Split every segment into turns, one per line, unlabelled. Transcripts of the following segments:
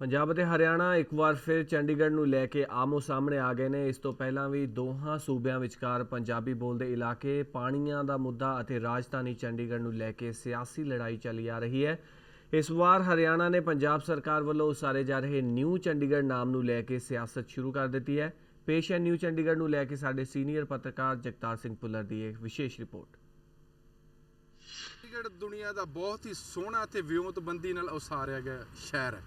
ਪੰਜਾਬ ਅਤੇ ਹਰਿਆਣਾ ਇੱਕ ਵਾਰ ਫਿਰ ਚੰਡੀਗੜ੍ਹ ਨੂੰ ਲੈ ਕੇ ਆਮੋ ਸਾਹਮਣੇ ਆ ਗਏ ਨੇ। ਇਸ ਤੋਂ ਪਹਿਲਾਂ ਵੀ ਦੋਹਾਂ ਸੂਬਿਆਂ ਵਿਚਕਾਰ ਪੰਜਾਬੀ ਬੋਲਦੇ ਇਲਾਕੇ, ਪਾਣੀਆਂ ਦਾ ਮੁੱਦਾ ਅਤੇ ਰਾਜਧਾਨੀ ਚੰਡੀਗੜ੍ਹ ਨੂੰ ਲੈ ਕੇ ਸਿਆਸੀ ਲੜਾਈ ਚੱਲੀ ਆ ਰਹੀ ਹੈ। ਇਸ ਵਾਰ ਹਰਿਆਣਾ ਨੇ ਪੰਜਾਬ ਸਰਕਾਰ ਵੱਲੋਂ ਉਸਾਰੇ ਜਾ ਰਹੇ ਨਿਊ ਚੰਡੀਗੜ੍ਹ ਨਾਮ ਨੂੰ ਲੈ ਕੇ ਸਿਆਸਤ ਸ਼ੁਰੂ ਕਰ ਦਿੱਤੀ ਹੈ। ਪੇਸ਼ ਹੈ ਨਿਊ ਚੰਡੀਗੜ੍ਹ ਨੂੰ ਲੈ ਕੇ ਸਾਡੇ ਸੀਨੀਅਰ ਪੱਤਰਕਾਰ ਜਗਤਾਰ ਸਿੰਘ ਪੁੱਲਰ ਦੀ ਇੱਕ ਵਿਸ਼ੇਸ਼ ਰਿਪੋਰਟ।
ਚੰਡੀਗੜ੍ਹ ਦੁਨੀਆ ਦਾ ਬਹੁਤ ਹੀ ਸੋਹਣਾ ਤੇ ਵਿਉਂਤਬੰਦੀ ਨਾਲ ਉਸਾਰਿਆ ਗਿਆ ਸ਼ਹਿਰ ਹੈ।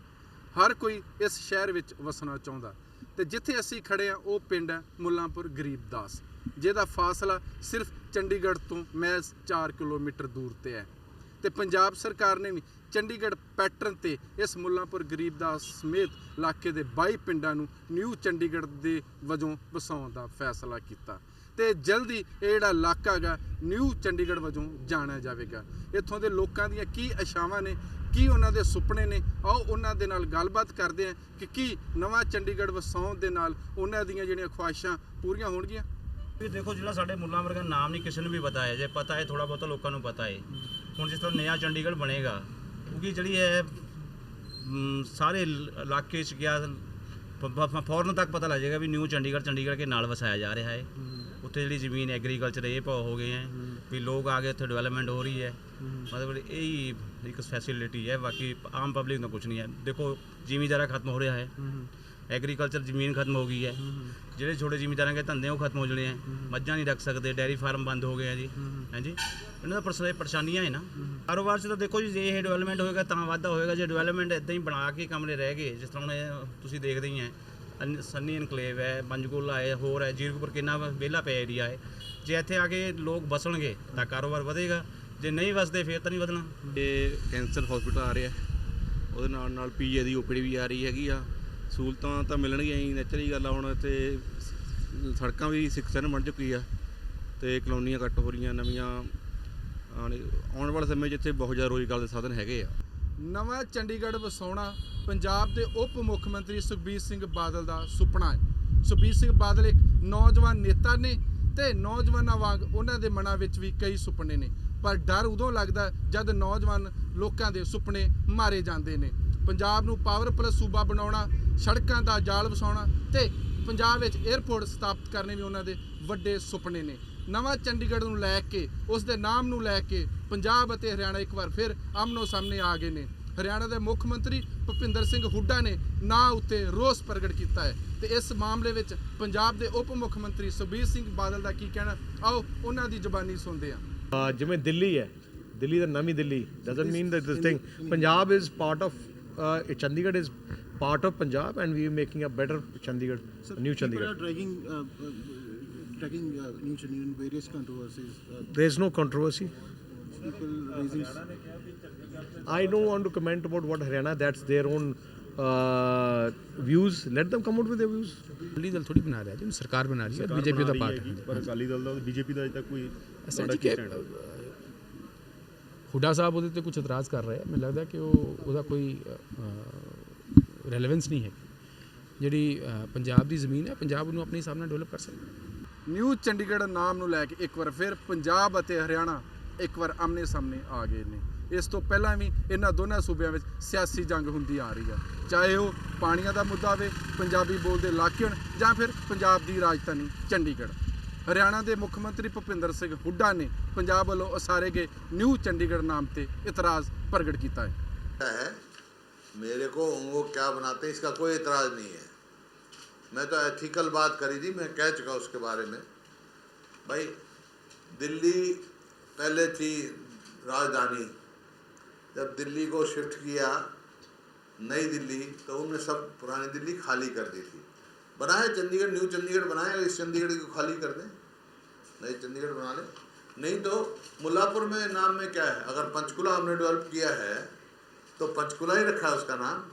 ਹਰ ਕੋਈ ਇਸ ਸ਼ਹਿਰ ਵਿੱਚ ਵਸਣਾ ਚਾਹੁੰਦਾ। ਤੇ ਜਿੱਥੇ ਅਸੀਂ ਖੜੇ ਆ ਉਹ ਪਿੰਡ ਹੈ ਮੁੱਲਾਂਪੁਰ ਗਰੀਬਦਾਸ ਜਿਹਦਾ ਫਾਸਲਾ ਸਿਰਫ ਚੰਡੀਗੜ੍ਹ ਤੋਂ ਮਹਿਜ਼ 4 ਕਿਲੋਮੀਟਰ ਦੂਰ ਤੇ ਹੈ। ਤੇ ਪੰਜਾਬ ਸਰਕਾਰ ਨੇ ਵੀ ਚੰਡੀਗੜ੍ਹ ਪੈਟਰਨ ਤੇ ਇਸ ਮੁੱਲਾਂਪੁਰ ਗਰੀਬਦਾਸ ਸਮੇਤ ਇਲਾਕੇ ਦੇ 22 ਪਿੰਡਾਂ ਨੂੰ ਨਿਊ ਚੰਡੀਗੜ੍ਹ ਦੇ ਵਜੋਂ ਵਸਾਉਣ ਦਾ ਫੈਸਲਾ ਕੀਤਾ। ਤੇ ਜਲਦੀ ਇਹ ਜਿਹੜਾ ਇਲਾਕਾ ਹੈਗਾ, ਨਿਊ ਚੰਡੀਗੜ੍ਹ ਵਜੋਂ ਜਾਣਿਆ ਜਾਵੇਗਾ। ਇੱਥੋਂ ਦੇ ਲੋਕਾਂ ਦੀਆਂ ਕੀ ਆਸ਼ਾਵਾਂ ਨੇ, ਕੀ ਉਹਨਾਂ ਦੇ ਸੁਪਨੇ ਨੇ, ਆਓ ਉਹਨਾਂ ਦੇ ਨਾਲ ਗੱਲਬਾਤ ਕਰਦੇ ਹਾਂ ਕਿ ਕੀ ਨਵਾਂ ਚੰਡੀਗੜ੍ਹ ਵਸਾਉਣ ਦੇ ਨਾਲ ਉਹਨਾਂ ਦੀਆਂ ਜਿਹੜੀਆਂ ਖੁਆਇਸ਼ਾਂ ਪੂਰੀਆਂ ਹੋਣਗੀਆਂ।
ਵੀ ਦੇਖੋ, ਜਿਹੜਾ ਸਾਡੇ ਮੁੱਲਾ ਵਰਗਾ ਨਾਮ ਨਹੀਂ ਕਿਸੇ ਨੂੰ ਵੀ ਪਤਾ ਹੈ ਜੇ ਪਤਾ ਹੈ ਥੋੜਾ ਬਹੁਤਾ ਲੋਕਾਂ ਨੂੰ ਪਤਾ ਹੈ ਹੁਣ ਜਿਸ ਤਰ੍ਹਾਂ ਨਵਾਂ ਚੰਡੀਗੜ੍ਹ ਬਣੇਗਾ, ਕਿਉਂਕਿ ਜਿਹੜੀ ਹੈ ਸਾਰੇ ਇਲਾਕੇ 'ਚ ਗਿਆ ਫੌਰਨ ਤੱਕ ਪਤਾ ਲੱਗ ਜਾਏਗਾ ਵੀ ਨਿਊ ਚੰਡੀਗੜ੍ਹ ਚੰਡੀਗੜ੍ਹ ਕੇ ਨਾਲ ਵਸਾਇਆ ਜਾ ਰਿਹਾ ਹੈ। ਉੱਥੇ ਜਿਹੜੀ ਜ਼ਮੀਨ ਐਗਰੀਕਲਚਰ ਇਹ ਭਾਅ ਹੋ ਗਏ ਹੈ ਵੀ ਲੋਕ ਆ ਗਏ ਉੱਥੇ ਡਿਵੈਲਪਮੈਂਟ ਹੋ ਰਹੀ ਹੈ। ਮਤਲਬ ਇਹ ਹੀ ਇੱਕ ਫੈਸਿਲਿਟੀ ਹੈ ਬਾਕੀ ਆਮ ਪਬਲਿਕ ਦਾ ਕੁਝ ਨਹੀਂ ਹੈ। ਦੇਖੋ ਜ਼ਿਮੀਂਦਾਰਾ ਖਤਮ ਹੋ ਰਿਹਾ ਹੈ। ਐਗਰੀਕਲਚਰ ਜ਼ਮੀਨ ਖਤਮ ਹੋ ਗਈ ਹੈ। ਜਿਹੜੇ ਛੋਟੇ ਜ਼ਿਮੀਂਦਾਰਾਂ ਦੇ ਧੰਦੇ ਉਹ ਖਤਮ ਹੋ ਜਣੇ ਹੈ ਮੱਝਾਂ ਨਹੀਂ ਰੱਖ ਸਕਦੇ ਡੈਰੀ ਫਾਰਮ ਬੰਦ ਹੋ ਗਏ ਆ ਜੀ। ਹਾਂਜੀ ਇਹਨਾਂ ਦਾ ਪਰਸ- ਪਰੇਸ਼ਾਨੀਆਂ ਹੈ ਨਾ ਕਾਰੋਬਾਰ 'ਚ ਤਾਂ ਦੇਖੋ ਜੀ ਜੇ ਇਹ ਡਿਵੈਲਪਮੈਂਟ ਹੋਏਗਾ ਤਾਂ ਵਾਧਾ ਹੋਏਗਾ। ਜੇ ਡਿਵੈਲਪਮੈਂਟ ਇਦਾਂ ਹੀ ਬਣਾ ਕੇ ਕਮਰੇ ਰਹਿ ਗਏ ਜਿਸ ਤਰ੍ਹਾਂ ਹੁਣ ਇਹ ਤੁਸੀਂ ਦੇਖਦੇ ਹੀ ਹੈ ਅਨ- ਸੰਨੀ ਇਨਕਲੇਵ ਹੈ ਪੰਜਗੁਲਾ ਹੈ ਹੋਰ ਹੈ ਜੀਰਕਪੁਰ ਕਿੰਨਾ ਵਿਹਲਾ ਪਿਆ ਏਰੀਆ ਹੈ। ਜੇ ਇੱਥੇ ਆ ਕੇ ਲੋਕ ਬਸਣਗੇ ਤਾਂ ਕਾਰੋਬਾਰ ਵਧੇਗਾ। ਜੇ ਨਹੀਂ ਵਸਦੇ ਫੇਰ ਤਾਂ ਨਹੀਂ ਵਧਣਾ।
ਇਹ ਕੈਂਸਰ ਹਸਪੀਟਲ ਆ ਰਿਹਾ। ਉਹਦੇ ਨਾਲ ਨਾਲ ਪੀਏ ਦੀ ਓਪੀਡੀ ਵੀ ਆ ਰਹੀ ਹੈਗੀ ਆ। ਸਹੂਲਤਾਂ ਤਾਂ ਮਿਲਣਗੀਆਂ ਹੀ, ਨੈਚੁਰਲੀ ਗੱਲ ਆ ਹੁਣ ਇੱਥੇ ਸੜਕਾਂ ਵੀ ਸਿਕਸਨ ਬਣ ਚੁੱਕੀ ਆ ਤੇ ਕਲੋਨੀਆਂ ਘੱਟ ਹੋ ਰਹੀਆਂ, ਨਵੀਆਂ, ਆਉਣ ਆਉਣ ਵਾਲੇ ਸਮੇਂ 'ਚ ਇੱਥੇ ਬਹੁਤ ਜ਼ਿਆਦਾ ਰੋਜ਼ਗਾਰ ਦੇ ਸਾਧਨ ਹੈਗੇ ਆ।
ਨਵਾਂ ਚੰਡੀਗੜ੍ਹ ਵਸਾਉਣਾ ਪੰਜਾਬ ਦੇ ਉਪ ਮੁੱਖ ਮੰਤਰੀ ਸੁਖਬੀਰ ਸਿੰਘ ਬਾਦਲ ਦਾ ਸੁਪਨਾ ਹੈ। ਸੁਖਬੀਰ ਸਿੰਘ ਬਾਦਲ ਇੱਕ ਨੌਜਵਾਨ ਨੇਤਾ ਨੇ ਤੇ ਨੌਜਵਾਨਾਂ ਵਾਂਗ ਉਹਨਾਂ ਦੇ ਮਨਾਂ ਵਿੱਚ ਵੀ ਕਈ ਸੁਪਨੇ ਨੇ। ਪਰ ਡਰ ਉਦੋਂ ਲੱਗਦਾ ਜਦ ਨੌਜਵਾਨ ਲੋਕਾਂ ਦੇ ਸੁਪਨੇ ਮਾਰੇ ਜਾਂਦੇ ਨੇ। ਪੰਜਾਬ ਨੂੰ ਪਾਵਰ ਪਲੱਸ ਸੂਬਾ ਬਣਾਉਣਾ ਸੜਕਾਂ ਦਾ ਜਾਲ ਵਸਾਉਣਾ ਤੇ ਪੰਜਾਬ ਵਿੱਚ 에ਅਰਪੋਰਟ ਸਥਾਪਿਤ ਕਰਨੇ ਵੀ ਉਹਨਾਂ ਦੇ ਵੱਡੇ ਸੁਪਨੇ ਨੇ। ਨਵਾਂ ਚੰਡੀਗੜ੍ਹ ਨੂੰ ਲੈ ਕੇ ਉਸ ਦੇ ਨਾਮ ਨੂੰ ਲੈ ਕੇ ਪੰਜਾਬ ਅਤੇ ਹਰਿਆਣਾ ਇੱਕ ਵਾਰ ਫਿਰ ਆਮਨੋ ਸਾਹਮਣੇ ਆ ਗਏ ਨੇ। ਹਰਿਆਣਾ ਦੇ ਮੁੱਖ ਮੰਤਰੀ ਭੁਪਿੰਦਰ ਸਿੰਘ ਹੁੱਡਾ ਨੇ ਨਾਂ ਉੱਤੇ ਰੋਸ ਪ੍ਰਗਟ ਕੀਤਾ ਹੈ ਤੇ ਇਸ ਮਾਮਲੇ ਵਿੱਚ ਪੰਜਾਬ ਦੇ ਉਪ ਮੁੱਖ ਮੰਤਰੀ ਸੁਖਬੀਰ ਸਿੰਘ ਬਾਦਲ ਦਾ ਕੀ ਕਹਿਣਾ? ਆਓ ਉਹਨਾਂ ਦੀ ਜ਼ੁਬਾਨੀ ਸੁਣਦੇ ਹਾਂ।
ਜਿਵੇਂ ਦਿੱਲੀ ਹੈ ਦਿੱਲੀ ਦਾ ਨਵੀਂ Delhi doesn't mean that this thing Punjab is part of uh, chandigarh is part of punjab and we are making a better chandigarh
Sir,
new
People are
chandigarh
dragging, uh, uh, dragging uh, New Chandigarh in various controversies. Uh,
there is no controversy
people raising.
i don't want to comment about what haryana that's their own uh, views let them come out with their views
Akali Dal ਥੋੜੀ ਬਣਾ ਰਿਹਾ ਜੀ ਸਰਕਾਰ ਬਣਾ ਰਹੀ ਹੈ BJP ਦਾ part ਹੈ
ਪਰ ਅਕਾਲੀ ਦਲ ਦਾ ਬੀਜੇਪੀ ਦਾ ਅਜੇ ਤੱਕ ਕੋਈ
ਅਸਲ
ਤੁਹਾਡਾ
ਜੀ
ਕੀ
ਕਿ
stand ਹੈ?
ਹੁੱਡਾ ਸਾਹਿਬ ਉਹਦੇ ਤੇ ਕੁਝ ਇਤਰਾਜ਼ ਕਰ ਰਹੇ ਆ ਮੈਨੂੰ ਲੱਗਦਾ ਕਿ ਉਹ ਉਹਦਾ ਕੋਈ ਰੈਲੇਵੈਂਸ ਨਹੀਂ ਹੈ ਜਿਹੜੀ ਪੰਜਾਬ ਦੀ ਜ਼ਮੀਨ ਹੈ ਪੰਜਾਬ ਨੂੰ ਆਪਣੇ ਹਿਸਾਬ ਨਾਲ ਡਿਵੈਲਪ ਕਰ ਸਕਦਾ
ਨਿਊ ਚੰਡੀਗੜ੍ਹ ਨਾਮ ਨੂੰ ਲੈ ਕੇ ਇੱਕ ਵਾਰ ਫਿਰ ਪੰਜਾਬ ਅਤੇ ਹਰਿਆਣਾ ਇੱਕ ਵਾਰ ਆਮਨੇ ਸਾਹਮਣੇ ਆ ਗਏ ਨੇ ਇਸ ਤੋਂ ਪਹਿਲਾਂ ਵੀ ਇਹਨਾਂ ਦੋਨਾਂ ਸੂਬਿਆਂ ਵਿੱਚ ਸਿਆਸੀ ਜੰਗ ਹੁੰਦੀ ਆ ਰਹੀ ਹੈ ਚਾਹੇ ਉਹ ਪਾਣੀਆਂ ਦਾ ਮੁੱਦਾ ਹੋਵੇ ਪੰਜਾਬੀ ਬੋਲਦੇ ਇਲਾਕੇ ਹੋਣ ਜਾਂ ਫਿਰ ਪੰਜਾਬ ਦੀ ਰਾਜਧਾਨੀ ਚੰਡੀਗੜ੍ਹ ਹਰਿਆਣਾ ਦੇ ਮੁੱਖ ਮੰਤਰੀ ਭੁਪਿੰਦਰ ਸਿੰਘ ਹੁੱਡਾ ਨੇ ਪੰਜਾਬ ਵੱਲੋਂ ਉਸਾਰੇ ਗਏ ਨਿਊ ਚੰਡੀਗੜ੍ਹ ਨਾਮ ਤੇ ਇਤਰਾਜ਼ ਪ੍ਰਗਟ ਕੀਤਾ ਹੈ
है मेरे को वो क्या बनाते हैं इसका कोई इतराज़ नहीं है मैं तो एथिकल बात करी थी मैं कह चुका उसके बारे में भाई दिल्ली पहले थी राजधानी जब दिल्ली को शिफ्ट किया नई दिल्ली तो उन्होंने सब पुरानी दिल्ली खाली कर दी थी बनाए, चंडीगढ़, न्यू चंडीगढ़ बनाए इस चंडीगढ़ को खाली कर दें। नई चंडीगढ़ बना लें। नहीं तो मुल्लापुर में नाम में क्या है? अगर पंचकुला हमने डेवलप किया है तो पंचकुला ही रखा है उसका नाम।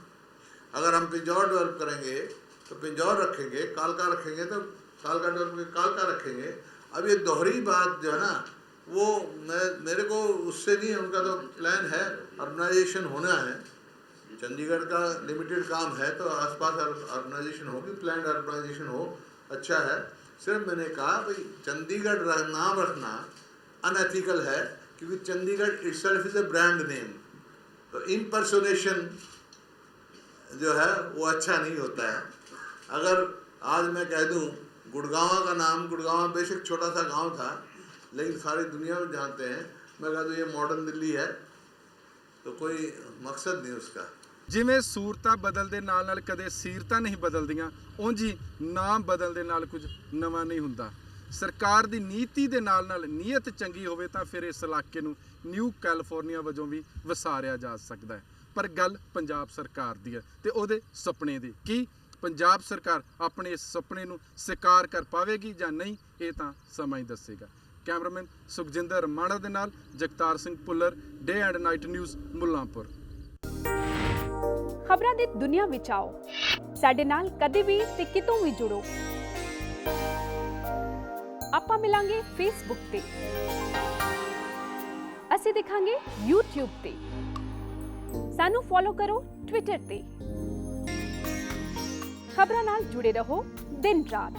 अगर हम पिंजौर डेवलप करेंगे तो पिंजौर रखेंगे, कालका रखेंगे तो कालका डेवलप कालका रखेंगे। अब ये दोहरी बात जो है ना, वो मैं, मेरे को उससे नहीं, उनका तो प्लान है अर्बनाइजेशन होना है। चंडीगढ़ का लिमिटेड काम है तो आसपास अर्बनाइजेशन होगी प्लान अर्बनाइजेशन हो अच्छा है। सिर्फ़ मैंने कहा, भाई, चंडीगढ़ नाम रखना अनएथिकल है, क्योंकि Chandigarh itself is a brand name तो इम्पर्सोनेशन जो है, वो अच्छा नहीं होता है। अगर आज मैं कह दूँ, गुड़गांव का नाम, गुड़गांव बेशक छोटा सा गाँव था, लेकिन सारी दुनिया में जानते हैं। मैं कह दूँ, ये मॉडर्न दिल्ली है। तो कोई मकसद नहीं उसका
ਜਿਵੇਂ ਸੂਰਤਾਂ ਬਦਲਦੇ ਨਾਲ ਨਾਲ ਕਦੇ ਸੀਰਤਾਂ ਨਹੀਂ ਬਦਲਦੀਆਂ ਉਂਝ ਹੀ ਨਾਮ ਬਦਲਦੇ ਨਾਲ ਕੁਝ ਨਵਾਂ ਨਹੀਂ ਹੁੰਦਾ ਸਰਕਾਰ ਦੀ ਨੀਤੀ ਦੇ ਨਾਲ ਨਾਲ ਨੀਅਤ ਚੰਗੀ ਹੋਵੇ ਤਾਂ ਫਿਰ ਇਸ ਇਲਾਕੇ ਨੂੰ ਨਿਊ ਕੈਲੀਫੋਰਨੀਆ ਵਜੋਂ ਵੀ ਵਸਾਰਿਆ ਜਾ ਸਕਦਾ ਹੈ ਪਰ ਗੱਲ ਪੰਜਾਬ ਸਰਕਾਰ ਦੀ ਹੈ ਤੇ ਉਹਦੇ ਸੁਪਨੇ ਦੀ ਕੀ ਪੰਜਾਬ ਸਰਕਾਰ ਆਪਣੇ ਇਸ ਸੁਪਨੇ ਨੂੰ ਸਾਕਾਰ ਕਰ ਪਾਵੇਗੀ ਜਾਂ ਨਹੀਂ ਇਹ ਤਾਂ ਸਮਾਂ ਹੀ ਦੱਸੇਗਾ ਕੈਮਰਾਮੈਨ ਸੁਖਜਿੰਦਰ ਮਾਣਾ ਦੇ ਨਾਲ Jagtar Singh Pullar day and night news Mullanpur.
ਖਬਰਾਂ ਦੀ ਦੁਨੀਆ ਵਿੱਚ ਆਓ। ਸਾਡੇ ਨਾਲ ਕਦੇ ਵੀ ਤੇ ਕਿਤੋਂ ਵੀ ਜੁੜੋ। ਆਪਾਂ ਮਿਲਾਂਗੇ ਫੇਸਬੁੱਕ ਤੇ। ਅਸੀਂ ਦਿਖਾਂਗੇ YouTube ਤੇ। ਸਾਨੂੰ ਫੋਲੋ ਕਰੋ Twitter ਤੇ। ਖਬਰਾਂ ਨਾਲ ਜੁੜੇ ਰਹੋ ਦਿਨ ਰਾਤ।